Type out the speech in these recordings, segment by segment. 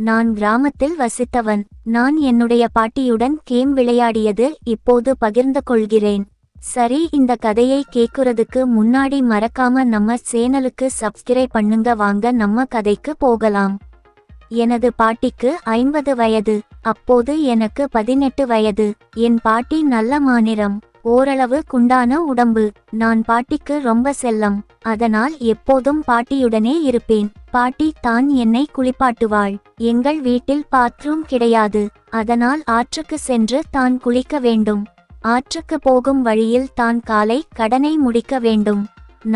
நான் கிராமத்தில் வசித்தவன். நான் என்னுடைய பாட்டியுடன் கேம் விளையாடியது இப்போது பகிர்ந்து கொள்கிறேன். சரி இந்த கதையை கேக்குறதுக்கு முன்னாடி மறக்காம நம்ம சேனலுக்கு சப்ஸ்கிரைப் பண்ணுங்க வாங்க நம்ம கதைக்கு போகலாம். எனது பாட்டிக்கு ஐம்பது வயது. அப்போது எனக்கு பதினெட்டு வயது. என் பாட்டி நல்ல மாநிறம் ஓரளவு குண்டான உடம்பு. நான் பாட்டிக்கு ரொம்ப செல்லம். அதனால் எப்போதும் பாட்டியுடனே இருப்பேன். பாட்டி தான் என்னை குளிப்பாட்டுவாள். எங்கள் வீட்டில் பாத்ரூம் கிடையாது. அதனால் ஆற்றுக்கு சென்று தான் குளிக்க வேண்டும். ஆற்றுக்கு போகும் வழியில் தான் காலை கடனை முடிக்க வேண்டும்.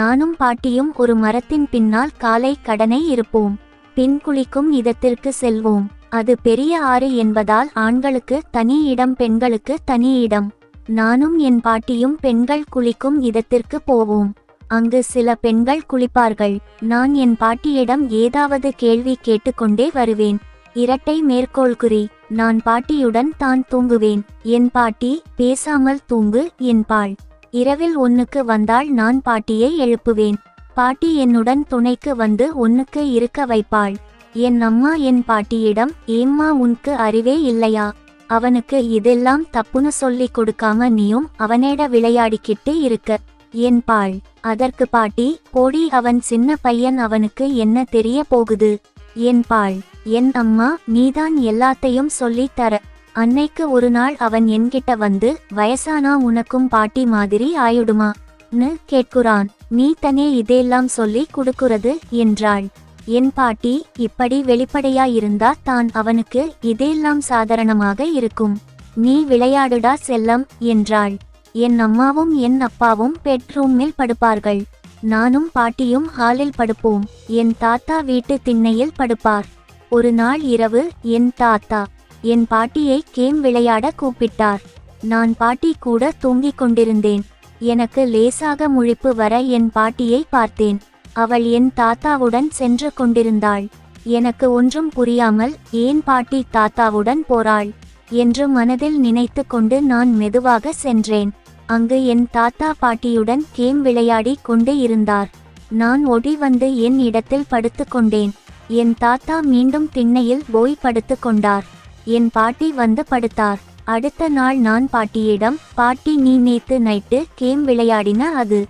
நானும் பாட்டியும் ஒரு மரத்தின் பின்னால் காலை கடனை இருப்போம். பின் குளிக்கும் இடத்திற்கு செல்வோம். அது பெரிய ஆறு என்பதால் ஆண்களுக்கு தனி இடம் பெண்களுக்கு தனி இடம். நானும் என் பாட்டியும் பெண்கள் குளிக்கும் இடத்திற்கு போவோம். அங்கு சில பெண்கள் குளிப்பார்கள். நான் என் பாட்டியிடம் ஏதாவது கேள்வி கேட்டுக்கொண்டே வருவேன். இரட்டை மேற்கோள் குறி நான் பாட்டியுடன் தான் தூங்குவேன். என் பாட்டி பேசாமல் தூங்கு என்பாள். இரவில் ஒன்னுக்கு வந்தால் நான் பாட்டியை எழுப்புவேன். பாட்டி என்னுடன் துணைக்கு வந்து ஒன்னுக்கு இருக்க வைப்பாள். என் அம்மா என் பாட்டியிடம் ஏம்மா உனக்கு அறிவே இல்லையா? அவனுக்கு இதெல்லாம் தப்புன்னு சொல்லி கொடுக்காம நீயும் அவனேட விளையாடிக்கிட்டு இருக்க. என்பாள் அதற்கு பாட்டி போடி அவன் சின்ன பையன் அவனுக்கு என்ன தெரிய போகுது? என்பாள் என் அம்மா நீதான் எல்லாத்தையும் சொல்லி தர. அன்னைக்கு ஒரு நாள் அவன் என்கிட்ட வந்து வயசானா உனக்கும் பாட்டி மாதிரி ஆயிடுமா? ன்னு கேட்குறான். நீ தனே இதெல்லாம் சொல்லி கொடுக்குறது என்றாள். என் பாட்டி இப்படி வெளிப்படையா இருந்தா தான் அவனுக்கு இதெல்லாம் சாதாரணமாக இருக்கும். நீ விளையாடுடா செல்லம் என்றாள். என் அம்மாவும் என் அப்பாவும் பெட்ரூமில் படுப்பார்கள். நானும் பாட்டியும் ஹாலில் படுப்போம். என் தாத்தா வீட்டு திண்ணையில் படுப்பார். ஒரு நாள் இரவு என் தாத்தா என் பாட்டியை கேம் விளையாட கூப்பிட்டார். நான் பாட்டி கூட தூங்கிக் கொண்டிருந்தேன். எனக்கு லேசாக முழிப்பு வர என் பாட்டியை பார்த்தேன். அவள் என் தாத்தாவுடன் சென்று கொண்டிருந்தாள். எனக்கு ஒன்றும் புரியாமல் ஏன் பாட்டி தாத்தாவுடன் போறாள்? என்று மனதில் நினைத்து கொண்டு நான் மெதுவாக சென்றேன். அங்கு என் தாத்தா பாட்டியுடன் கேம் விளையாடி கொண்டு இருந்தார். நான் ஒடி வந்து என் இடத்தில் படுத்து கொண்டேன். என் தாத்தா மீண்டும் திண்ணையில் போய் படுத்து கொண்டார். என் பாட்டி வந்து படுத்தார். அடுத்த நாள் நான் பாட்டியிடம் பாட்டி நீ நேத்து நைட்டு கேம் விளையாடின அது?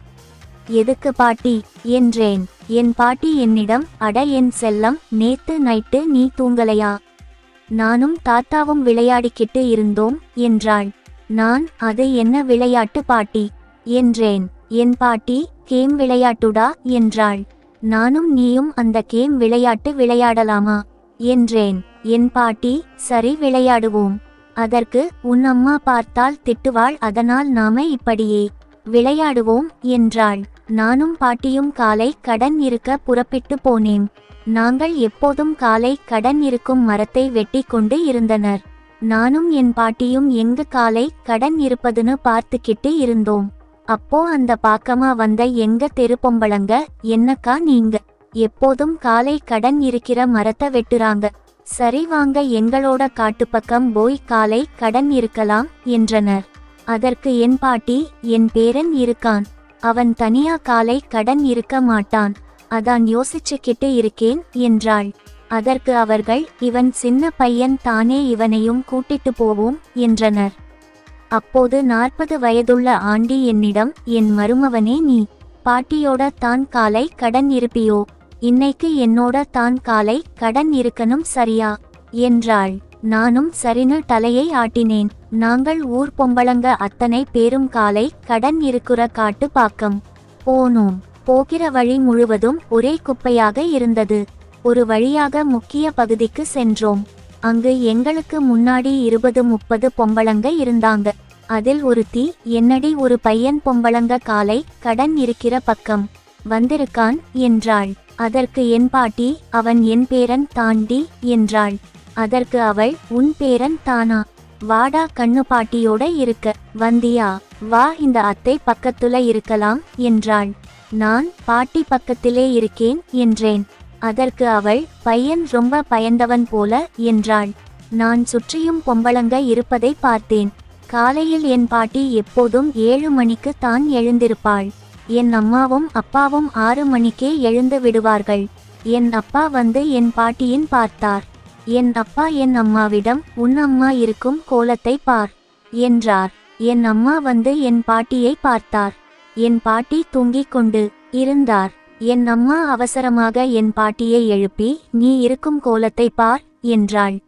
எதுக்கு பாட்டி? என்றேன். என் பாட்டி என்னிடம் அட என் செல்லம் நேத்து நைட்டு நீ தூங்கலையா? நானும் தாத்தாவும் விளையாடிக்கிட்டு இருந்தோம் என்றாள். நான் அது என்ன விளையாட்டு பாட்டி? என்றேன். என் பாட்டி கேம் விளையாட்டுடா என்றாள். நானும் நீயும் அந்த கேம் விளையாட்டு விளையாடலாமா? என்றேன். என் பாட்டி சரி விளையாடுவோம். அதற்கு உன் அம்மா பார்த்தால் திட்டுவாள் அதனால் நாம இப்படியே விளையாடுவோம் என்றாள். நானும் பாட்டியும் காலை கடன் இருக்க புறப்பட்டு போனேன். நாங்கள் எப்போதும் காலை கடன் இருக்கும் மரத்தை வெட்டி கொண்டு இருந்தனர். நானும் என் பாட்டியும் எங்கு காலை கடன் இருப்பதுன்னு பார்த்துக்கிட்டு இருந்தோம். அப்போ அந்த பாக்கமா வந்த எங்க தெரு பொம்பளங்க என்னக்கா நீங்க? எப்போதும் காலை கடன் இருக்கிற மரத்தை வெட்டுறாங்க. சரி வாங்க எங்களோட காட்டுப்பக்கம் போய் காலை கடன் இருக்கலாம் என்றனர். அதற்கு என் பாட்டி என் பேரன் இருக்கான். அவன் தனியா காலை கடன் இருக்க மாட்டான். அதான் யோசிச்சுக்கிட்டு இருக்கேன் என்றாள். அதற்கு அவர்கள் இவன் சின்ன பையன் தானே இவனையும் கூட்டிட்டு போவோம் என்றனர். அப்போது நாற்பது வயதுள்ள ஆண்டி என்னிடம் என் மருமவனே நீ பாட்டியோட தான் காலை கடன் இருப்பியோ இன்னைக்கு என்னோட தான் காலை கடன் இருக்கணும் சரியா? என்றாள். நானும் சரினு தலையை ஆட்டினேன். நாங்கள் ஊர் பொம்பளங்க அத்தனை பேரும் காலை கடன் இருக்கிற காட்டு பாக்கம் போனோம். போகிற வழி முழுவதும் ஒரே குப்பையாக இருந்தது. ஒரு வழியாக முக்கிய பகுதிக்கு சென்றோம். அங்கு எங்களுக்கு முன்னாடி இருபது முப்பது பொம்பளங்க இருந்தாங்க. அதில் ஒருத்தி என்னடி ஒரு பையன் பொம்பளங்க காலை கடன் இருக்கிற பக்கம் வந்திருக்கான் என்றாள். அதற்கு என் பாட்டி அவன் என் பேரன் தாண்டி என்றாள். அதற்கு அவள் உன் பேரன் தானா? வாடா கண்ணு பாட்டியோட இருக்க. வந்தியா? வா இந்த அத்தை பக்கத்துல இருக்கலாம் என்றாள். நான் பாட்டி பக்கத்திலே இருக்கேன் என்றேன். அதற்கு அவள் பையன் ரொம்ப பயந்தவன் போல என்றாள். நான் சுற்றியும் பொம்பளங்க இருப்பதை பார்த்தேன். காலையில் என் பாட்டி எப்போதும் ஏழு மணிக்கு தான் எழுந்திருப்பாள். என் அம்மாவும் அப்பாவும் ஆறு மணிக்கே எழுந்து விடுவார்கள். என் அப்பா வந்து என் பாட்டியின் பார்த்தார். என் அப்பா என் அம்மாவிடம் உன் அம்மா இருக்கும் கோலத்தை பார் என்றார். என் அம்மா வந்து என் பாட்டியை பார்த்தார். என் பாட்டி தூங்கிக் கொண்டு இருந்தார். என் அம்மா அவசரமாக என் பாட்டியை எழுப்பி நீ இருக்கும் கோலத்தை பார் என்றாள்.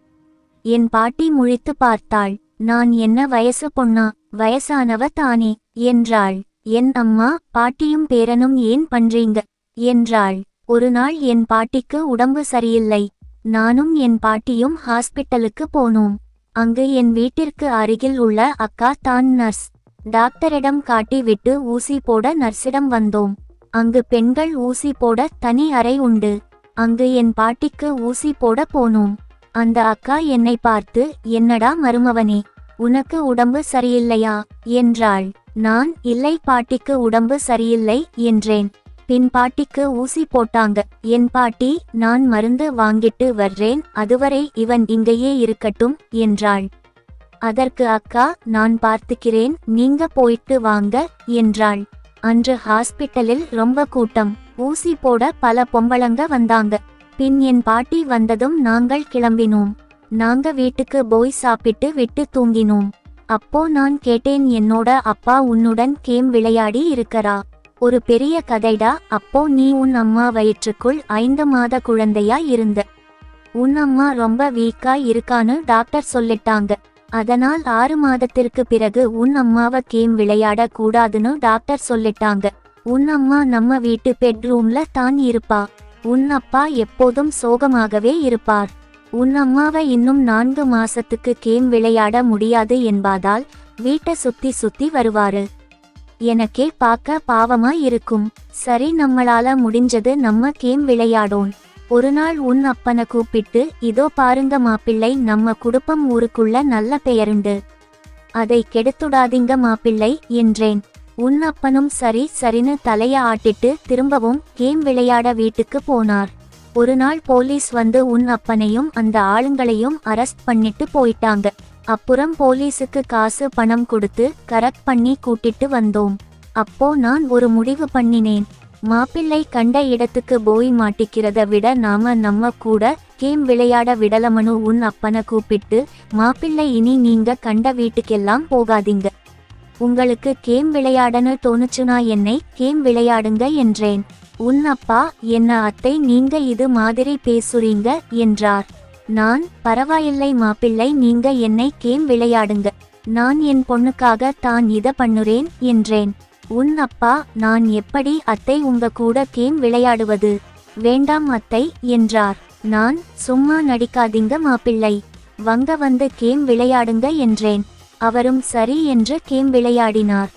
என் பாட்டி முழித்து பார்த்தாள். நான் என்ன வயசு பொண்ணா? வயசானவ தானே என்றாள். என் அம்மா பாட்டியும் பேரனும் ஏன் பண்றீங்க? என்றாள். ஒரு நாள் என் பாட்டிக்கு உடம்பு சரியில்லை. நானும் என் பாட்டியும் ஹாஸ்பிட்டலுக்கு போனோம். அங்கு என் வீட்டிற்கு அருகில் உள்ள அக்கா தான் நர்ஸ். டாக்டரிடம் காட்டிவிட்டு ஊசி போட நர்ஸிடம் வந்தோம். அங்கு பெண்கள் ஊசி போட தனி அறை உண்டு. அங்கு என் பாட்டிக்கு ஊசி போட போனோம். அந்த அக்கா என்னை பார்த்து என்னடா மருமவனே உனக்கு உடம்பு சரியில்லையா? என்றாள். நான் இல்லை பாட்டிக்கு உடம்பு சரியில்லை என்றேன். பின் பாட்டிக்கு ஊசி போட்டாங்க. என் பாட்டி நான் மருந்து வாங்கிட்டு வர்றேன். அதுவரை இவன் இங்கேயே இருக்கட்டும் என்றாள். அதற்கு அக்கா நான் பார்த்துக்கிறேன். நீங்க போயிட்டு வாங்க என்றாள். அன்று ஹாஸ்பிட்டலில் ரொம்ப கூட்டம். ஊசி போட பல பொம்பளங்க வந்தாங்க. பின் என் பாட்டி வந்ததும் நாங்கள் கிளம்பினோம். நாங்க வீட்டுக்கு போய் சாப்பிட்டு விட்டு தூங்கினோம். அப்போ நான் கேட்டேன் என்னோட அப்பா உன்னுடன் கேம் விளையாடி இருக்கறா ஒரு பெரிய கதைடா அப்போ நீ உன் அம்மா வயிற்றுக்குள் ஐந்து மாத குழந்தையா இருந்த. உன் அம்மா ரொம்ப வீக்கா இருக்கான்னு டாக்டர் சொல்லிட்டாங்க. அதனால் ஆறு மாதத்திற்கு பிறகு உன் அம்மாவை கேம் விளையாட கூடாதுன்னு டாக்டர் சொல்லிட்டாங்க. உன் அம்மா நம்ம வீட்டு பெட்ரூம்ல தான் இருப்பா. உன் அப்பா எப்போதும் சோகமாகவே இருப்பார். உன் அம்மாவை இன்னும் நான்கு மாசத்துக்கு கேம் விளையாட முடியாது என்பதால் வீட்டை சுத்தி சுத்தி வருவாரு. எனக்கே பார்க்க பாவமா இருக்கும். சரி நம்மளால முடிஞ்சது நம்ம கேம் விளையாடோம். ஒரு நாள் உன் அப்பனை கூப்பிட்டு இதோ பாருங்க மாப்பிள்ளை நம்ம குடும்பம் ஊருக்குள்ள நல்ல பெயருண்டு. அதை கெடுத்துடாதீங்க மாப்பிள்ளை என்றேன். உன் அப்பனும் சரி சரின்னு தலைய ஆட்டிட்டு திரும்பவும் கேம் விளையாட வீட்டுக்கு போனார். ஒரு நாள் போலீஸ் வந்து உன் அப்பனையும் அந்த ஆளுங்களையும் அரெஸ்ட் பண்ணிட்டு போயிட்டாங்க. அப்புறம் போலீஸுக்கு காசு பணம் கொடுத்து கரெக்ட் பண்ணி கூட்டிட்டு வந்தோம். அப்போ நான் ஒரு முடிவு பண்ணினேன். மாப்பிள்ளை கண்ட இடத்துக்கு போய் மாட்டிக்கிறத விட நாம நம்ம கூட கேம் விளையாட விடலமனு உன் அப்பனை கூப்பிட்டு மாப்பிள்ளை இனி நீங்க கண்ட வீட்டுக்கெல்லாம் போகாதீங்க. உங்களுக்கு கேம் விளையாடன்னு தோணுச்சுனா என்னை கேம் விளையாடுங்க என்றேன். உன் அப்பா என்ன அத்தை நீங்க இது மாதிரி பேசுறீங்க என்றார். நான் பரவாயில்லை மாப்பிள்ளை நீங்க என்னை கேம் விளையாடுங்க. நான் என் பொண்ணுக்காக தான் இத பண்ணுறேன் என்றேன். உன் அப்பா நான் எப்படி அத்தை உங்க கூட கேம் விளையாடுவது? வேண்டாம் அத்தை என்றார். நான் சும்மா நடிக்காதீங்க மாப்பிள்ளை. வங்க வந்து கேம் விளையாடுங்க என்றேன். அவரும் சரி என்று கேம் விளையாடினார்.